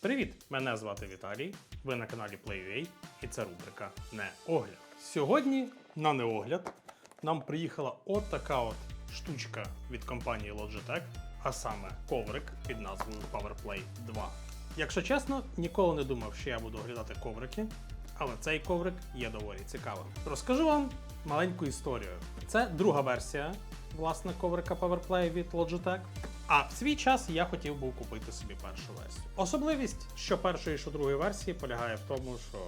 Привіт! Мене звати Віталій. Ви на каналі PlayUA і це рубрика Не огляд. Сьогодні на неогляд нам приїхала от така от штучка від компанії Logitech, а саме коврик під назвою PowerPlay 2. Якщо чесно, ніколи не думав, що я буду оглядати коврики, але цей коврик є доволі цікавим. Розкажу вам маленьку історію. Це друга версія власне коврика PowerPlay від Logitech. А в свій час я хотів був купити собі першу версію. Особливість, що першої, що другої версії, полягає в тому, що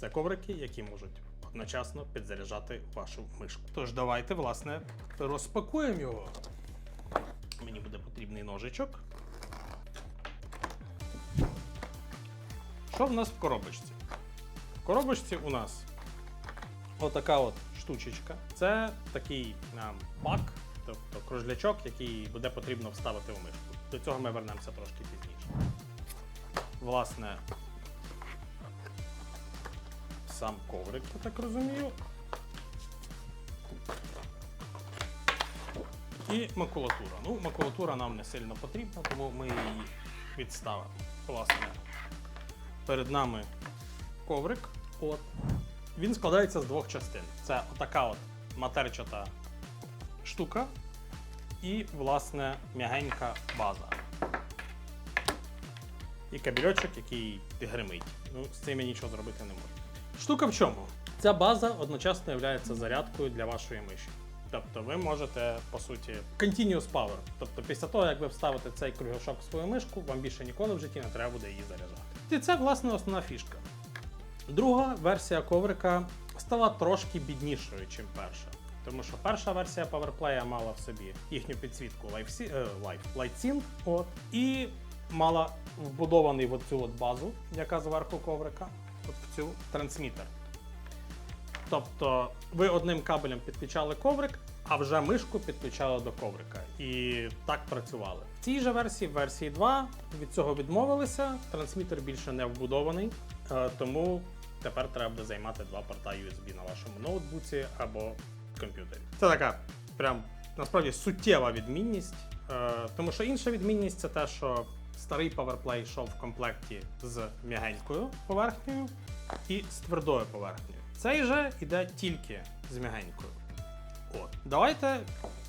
це коврики, які можуть одночасно підзаряджати вашу мишку. Тож давайте, власне, розпакуємо його. Мені буде потрібний ножичок. Що в нас в коробочці? В коробочці у нас отака от штучечка. Це такий нам пак, тобто кружлячок, який буде потрібно вставити в мишку. До цього ми вернемося трошки пізніше. Власне, сам коврик, я так розумію. І макулатура. Ну, макулатура нам не сильно потрібна, тому ми її відставимо. Власне, перед нами коврик. От. Він складається з двох частин. Це отака от матерчата штука і, власне, м'ягенька база. І кабельочок, який гримить. Ну, з цим я нічого зробити не можу. Штука в чому? Ця база одночасно є зарядкою для вашої миші. Тобто ви можете, по суті, continuous power. Тобто, після того, як ви вставите цей кругляшок в свою мишку, вам більше ніколи в житті не треба буде її заряджати. І це, власне, основна фішка. Друга версія коврика стала трошки біднішою, ніж перша. Тому що перша версія PowerPlay мала в собі їхню підсвітку Live, е, LightSync, от, і мала вбудований в оцю от базу, яка зверху коврика, от в цю трансмітер. Тобто ви одним кабелем підключали коврик, а вже мишку підключали до коврика. І так працювали. В цій же версії, в версії 2, від цього відмовилися. Трансмітер більше не вбудований, е, тому тепер треба займати два порта USB на вашому ноутбуці або комп'ютері. Це така прям насправді суттєва відмінність. е, Тому що інша відмінність це те, що старий PowerPlay йшов в комплекті з м'ягенькою поверхнею і з твердою поверхнею. Цей же йде тільки з м'ягенькою. От. Давайте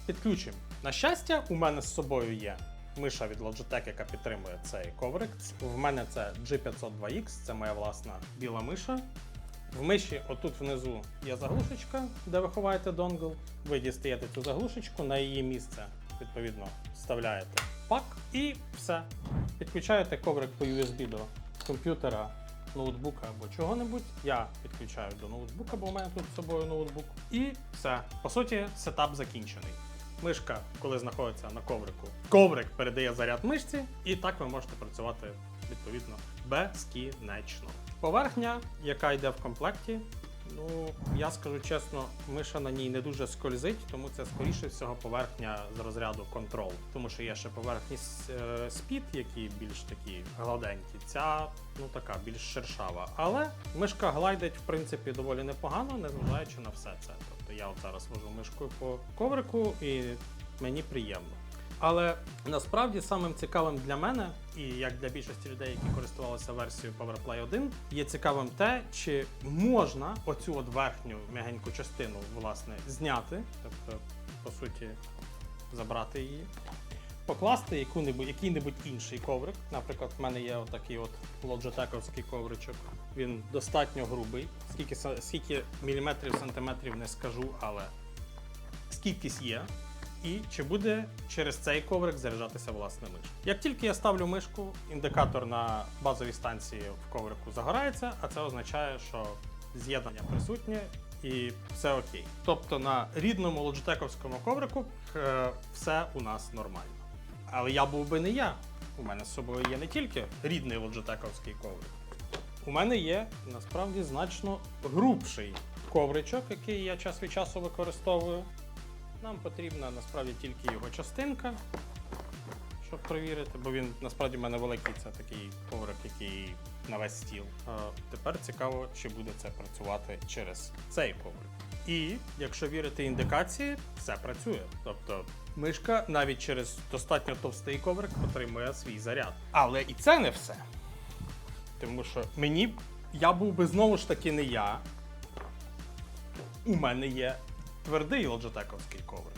підключимо. На щастя, у мене з собою є миша від Logitech, яка підтримує цей коврик. В мене це G502X, це моя власна біла миша. В миші, отут внизу, є заглушечка, де ви ховаєте донгл. Ви дістаєте цю заглушечку, на її місце, відповідно, вставляєте пак і все. Підключаєте коврик по USB до комп'ютера, ноутбука або чого-небудь. Я підключаю до ноутбука, бо у мене тут з собою ноутбук. І все. По суті, сетап закінчений. Мишка, коли знаходиться на коврику, коврик передає заряд мишці, і так ви можете працювати відповідно безкінечно. Поверхня, яка йде в комплекті, ну я скажу чесно, миша на ній не дуже скользить, тому це скоріше всього поверхня з розряду контрол. Тому що є ще поверхні е, спід, які більш такі гладенькі. Ця ну така більш шершава. Але мишка глайдить в принципі доволі непогано, незважаючи на все це. Тобто я от зараз вожу мишкою по коврику і мені приємно. Але насправді самим цікавим для мене, і як для більшості людей, які користувалися версією PowerPlay 1, є цікавим те, чи можна оцю от верхню м'ягеньку частину власне зняти, тобто, по суті, забрати її, покласти яку-небудь, який-небудь інший коврик. Наприклад, в мене є отакий от лоджитековський ковричок. Він достатньо грубий. Скільки, скільки міліметрів, сантиметрів не скажу, але скількись є. І чи буде через цей коврик заряджатися власне мишка. Як тільки я ставлю мишку, індикатор на базовій станції в коврику загорається, а це означає, що з'єднання присутнє і все окей. Тобто на рідному лоджитековському коврику е, все у нас нормально. Але я був би не я. У мене з собою є не тільки рідний лоджитековський коврик. У мене є насправді значно грубший ковричок, який я час від часу використовую. Нам потрібна насправді тільки його частинка, щоб перевірити, бо він насправді в мене великий, це такий коврик, який на весь стіл. Тепер цікаво, чи буде це працювати через цей коврик. І якщо вірити індикації, все працює. Тобто мишка навіть через достатньо товстий коврик отримує свій заряд. Але і це не все. Тому що мені я був би знову ж таки не я. У мене є твердий лоджотековський коврик,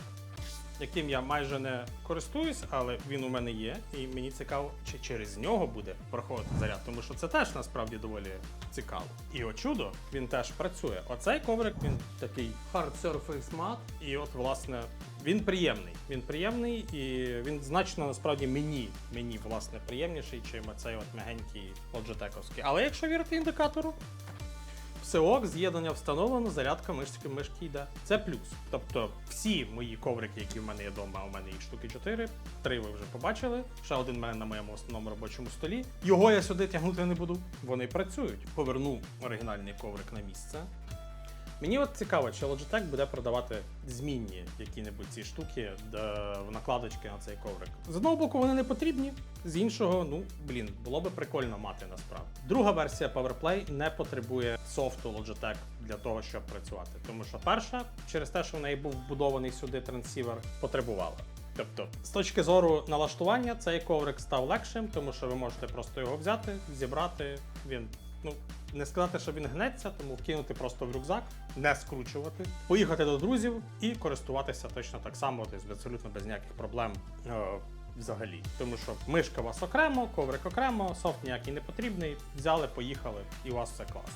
яким я майже не користуюсь, але він у мене є, і мені цікаво, чи через нього буде проходити заряд, тому що це теж насправді доволі цікаво. І о чудо, він теж працює. Оцей коврик він такий hard surface matte, і от власне він приємний. Він приємний і він значно насправді мені, мені власне приємніший, чим цей от мягенький лоджотековський. Але якщо вірити індикатору, все ок, з'єднання встановлено, зарядка мишки, мишки йде. Це плюс. Тобто всі мої коврики, які в мене є вдома, у мене їх штуки 4, три ви вже побачили. Ще один в мене на моєму основному робочому столі. Його я сюди тягнути не буду. Вони працюють. Поверну оригінальний коврик на місце. Мені от цікаво, чи Logitech буде продавати змінні які-небудь ці штуки де, в накладочки на цей коврик. З одного боку, вони не потрібні, з іншого, ну блін, було би прикольно мати насправді. Друга версія PowerPlay не потребує софту Logitech для того, щоб працювати. Тому що перша, через те, що в неї був вбудований сюди трансівер, потребувала. Тобто, з точки зору налаштування, цей коврик став легшим, тому що ви можете просто його взяти, зібрати. Він ну не сказати, що він гнеться, тому кинути просто в рюкзак, не скручувати, поїхати до друзів і користуватися точно так само, тобто абсолютно без ніяких проблем. е, Взагалі, тому що мишка у вас окремо, коврик окремо, софт ніякий не потрібний. Взяли, поїхали, і у вас все класно.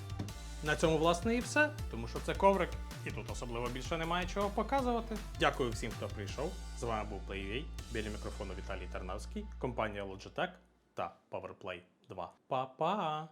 На цьому, власне, і все, тому що це коврик, і тут особливо більше немає чого показувати. Дякую всім, хто прийшов. З вами був PlayUA, біля мікрофону Віталій Тарнавський, компанія Logitech та PowerPlay 2. Па-па!